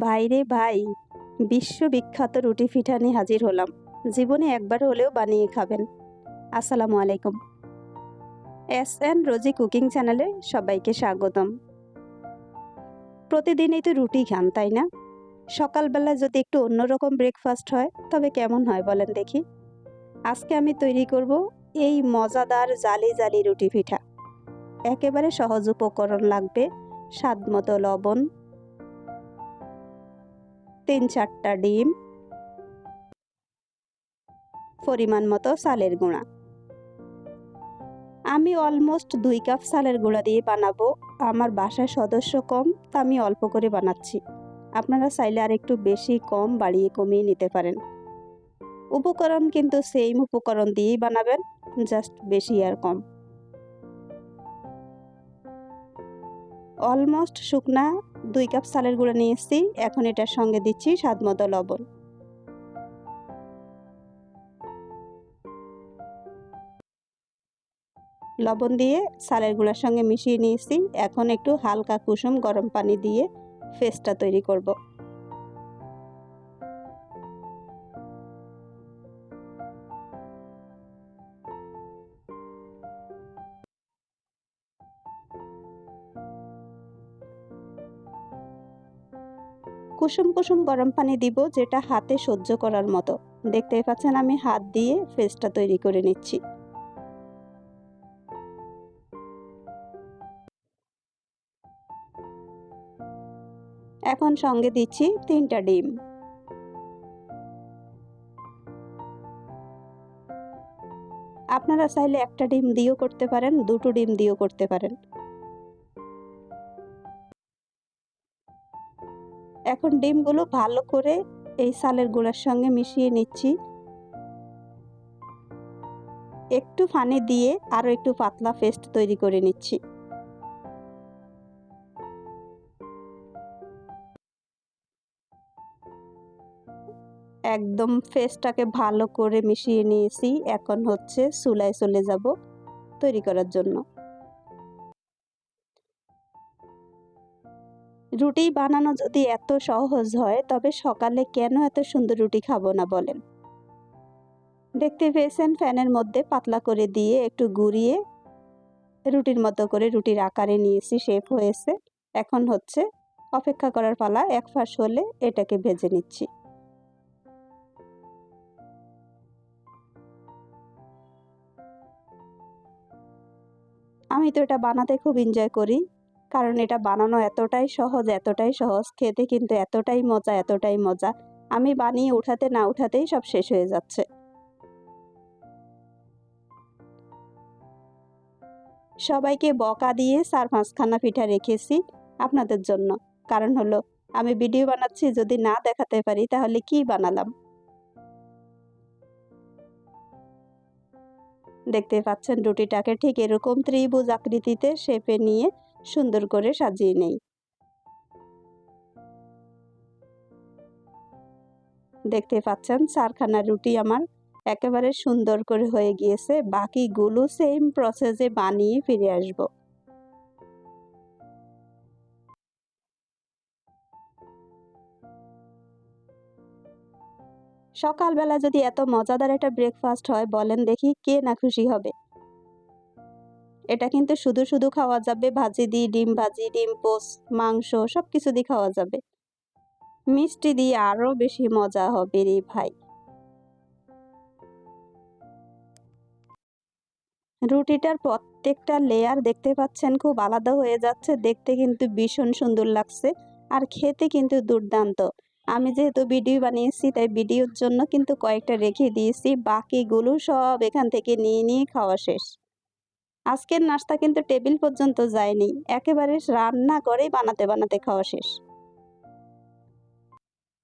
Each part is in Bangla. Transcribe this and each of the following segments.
ভাইরে ভাই, বিশ্ববিখ্যাত রুটি পিঠা নিয়ে হাজির হলাম। জীবনে একবার হলেও বানিয়ে খাবেন। আসসালামু আলাইকুম। এস এন রোজি কুকিং চ্যানেলে সবাইকে স্বাগতম। প্রতিদিনই তো রুটি খান, তাই না? সকালবেলা যদি একটু অন্যরকম ব্রেকফাস্ট হয়, তবে কেমন হয় বলেন দেখি? আজকে আমি তৈরি করব এই মজাদার জালি জালি রুটি পিঠা। একেবারে সহজ উপকরণ লাগবে, স্বাদ মতো লবণ তিন চারটা ডিম, পরিমাণ মতো চালের গুঁড়া। আমি অলমোস্ট দুই কাপ চালের গুঁড়া দিয়ে বানাবো। আমার বাসায় সদস্য কম, তা আমি অল্প করে বানাচ্ছি। আপনারা চাইলে আর একটু বেশি কম, বাড়িয়ে কমিয়ে নিতে পারেন। উপকরণ কিন্তু সেম উপকরণ দিয়েই বানাবেন জাস্ট বেশি আর কম। অলমোস্ট শুকনা দুই কাপ চালের গুঁড়ো নিয়ে এসেছি। এখন এটার সঙ্গে দিচ্ছি স্বাদ মতো লবণ। লবণ দিয়ে চালের গুঁড়ার সঙ্গে মিশিয়ে নিয়েছি এখন একটু হালকা কুসুম গরম পানি দিয়ে ফেসটা তৈরি করব। কুসুম কুসুম গরম পানি দিব, যেটা হাতে সহ্য করার মতো। দেখতেই পাচ্ছেন আমি হাত দিয়ে ফেসটা তৈরি করে নিচ্ছি। এখন সঙ্গে দিচ্ছি তিনটা ডিম। আপনারা চাইলে একটা ডিম দিয়েও করতে পারেন, দুটো ডিম দিয়েও করতে পারেন। এখন ডিমগুলো ভালো করে এই সালের গুঁড়ার সঙ্গে মিশিয়ে নিচ্ছি। একটু পানি দিয়ে আরও একটু পাতলা পেস্ট তৈরি করে নিচ্ছি। একদম ফেসটাকে ভালো করে মিশিয়ে নিয়েছি। এখন হচ্ছে চুলায় চলে যাব তৈরি করার জন্য। রুটি বানানো যদি এত সহজ হয়, তবে সকালে কেন এত সুন্দর রুটি খাব না বলেন? দেখতে পেয়েছেন ফ্যানের মধ্যে পাতলা করে দিয়ে একটু গুড়িয়ে রুটির মতো করে রুটির আকারে নিয়েছি শেপ হয়েছে। এখন হচ্ছে অপেক্ষা করার পালা, এক ফাঁস হলে এটাকে ভেজে নিচ্ছি। আমি তো এটা বানাতে খুব এনজয় করি। কারণ এটা বানানো এতটাই সহজ এতটাই সহজ, খেতে কিন্তু এতটাই মজা এতটাই মজা। আমি বানিয়ে উঠাতে না উঠাতেই সব শেষ হয়ে যাচ্ছে। সবাইকে বকা দিয়ে চার পাঁচখানা পিঠা রেখেছি আপনাদের জন্য। কারণ হলো, আমি ভিডিও বানাচ্ছি, যদি না দেখাতে পারি তাহলে কি বানালাম? দেখতে পাচ্ছেন রুটিটাকে ঠিক এরকম ত্রিভুজ আকৃতিতে শেপে নিয়ে সুন্দর করে সাজিয়ে নেই। দেখতে পাচ্ছেন, চারখানা রুটি আমার একেবারে সুন্দর করে হয়ে গিয়েছে, বাকিগুলো সেম প্রসেসে বানিয়ে ফিরে আসব। সকালবেলা যদি এত মজাদার একটা ব্রেকফাস্ট হয়, বলেন দেখি কে না খুশি হবে। এটা কিন্তু শুধু শুধু খাওয়া যাবে। ভাজি দিয়ে ডিম, ভাজি, ডিম পোস্ট মাংস সব কিছু দিয়ে খাওয়া যাবে। মিষ্টি দিয়ে আরও বেশি মজা হবে রে ভাই। রুটিটার প্রত্যেকটা লেয়ার দেখতে পাচ্ছেন খুব আলাদা হয়ে যাচ্ছে। দেখতে কিন্তু ভীষণ সুন্দর লাগছে আর খেতে কিন্তু দুর্দান্ত। আমি যেহেতু ভিডিও বানিয়েছি, তাই ভিডিওর জন্য কিন্তু কয়েকটা রেখে দিয়েছি। বাকিগুলো সব এখান থেকে নিয়ে নিয়ে খাওয়া শেষ। আজকের নাস্তা কিন্তু টেবিল পর্যন্ত যায়নি। একেবারে রান্না করেই বানাতে বানাতে খাওয়া শেষ।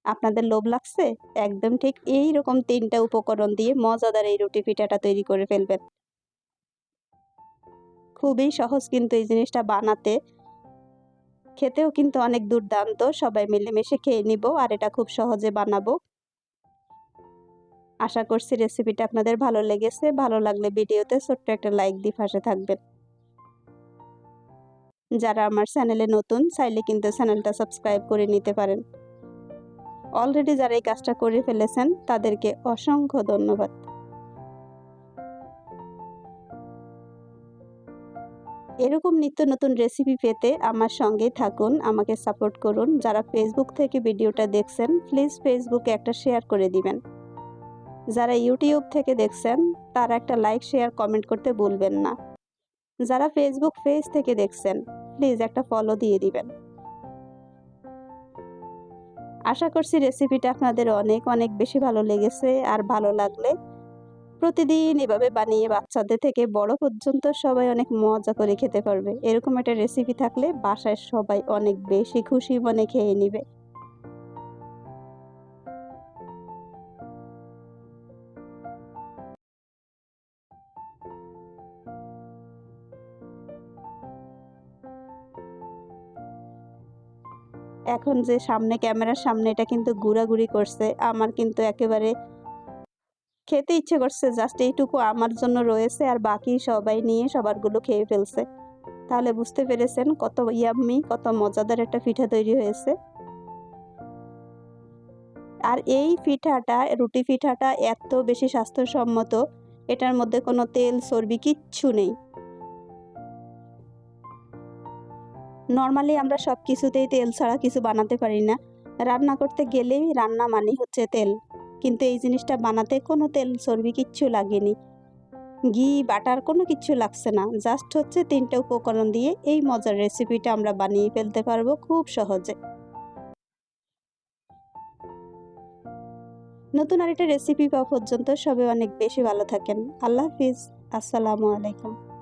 আপনাদের লোভ লাগছে? একদম ঠিক এই রকম তিনটা উপকরণ দিয়ে মজাদার এই রুটি পিঠাটা তৈরি করে ফেলবেন। খুবই সহজ কিন্তু এই জিনিসটা বানাতে। খেতেও কিন্তু অনেক দুর্দান্ত। সবাই মিলেমিশে খেয়ে নিব, আর এটা খুব সহজে বানাবো। আশা করছি রেসিপিটা আপনাদের ভালো লেগেছে। ভালো লাগলে ভিডিওতে ছোট্ট একটা লাইক দিয়ে পাশে থাকবেন। যারা আমার চ্যানেলে নতুন, চাইলে কিন্তু চ্যানেলটা সাবস্ক্রাইব করে নিতে পারেন। অলরেডি যারা এই কাজটা করে ফেলেছেন, তাদেরকে অসংখ্য ধন্যবাদ। এরকম নিত্য নতুন রেসিপি পেতে আমার সঙ্গেই থাকুন, আমাকে সাপোর্ট করুন। যারা ফেসবুক থেকে ভিডিওটা দেখছেন প্লিজ ফেসবুকে একটা শেয়ার করে দিবেন। যারা ইউটিউব থেকে দেখছেন, তারা একটা লাইক শেয়ার কমেন্ট করতে ভুলবেন না। যারা ফেসবুক পেজ থেকে দেখছেন প্লিজ একটা ফলো দিয়ে দিবেন। আশা করছি রেসিপিটা আপনাদের অনেক অনেক বেশি ভালো লেগেছে আর ভালো লাগলে প্রতিদিন এভাবে বানিয়ে বাচ্চাদের থেকে বড় পর্যন্ত সবাই অনেক মজা করে খেতে পারবে। এরকম একটা রেসিপি থাকলে বাসায় সবাই অনেক বেশি খুশি মনে খেয়ে নিবে। এখন যে সামনে ক্যামেরার সামনে এটা কিন্তু ঘুরাঘুরি করছে, আমার কিন্তু একেবারে খেতে ইচ্ছে করছে জাস্ট এইটুকু আমার জন্য রয়েছে আর বাকি সবাই নিয়ে সবারগুলো খেয়ে ফেলছে। তাহলে বুঝতে পেরেছেন কত ইয়াম্মি কত মজাদার একটা পিঠা তৈরি হয়েছে। আর এই পিঠাটা, রুটি পিঠাটা এত বেশি স্বাস্থ্যসম্মত, এটার মধ্যে কোনো তেল, চর্বি কিচ্ছু নেই। নর্মালি আমরা সব কিছুতেই তেল ছাড়া কিছু বানাতে পারি না। রান্না করতে গেলেই রান্না মানে হচ্ছে তেল। কিন্তু এই জিনিসটা বানাতে কোনো তেল চর্বি কিচ্ছু লাগেনি। ঘি, বাটার কোনো কিচ্ছু লাগছে না। জাস্ট হচ্ছে তিনটে উপকরণ দিয়ে এই মজার রেসিপিটা আমরা বানিয়ে ফেলতে পারব খুব সহজে। নতুন আরেকটা রেসিপি পাওয়া পর্যন্ত সবাই অনেক বেশি ভালো থাকেন। আল্লাহ হাফিজ। আসসালামু আলাইকুম।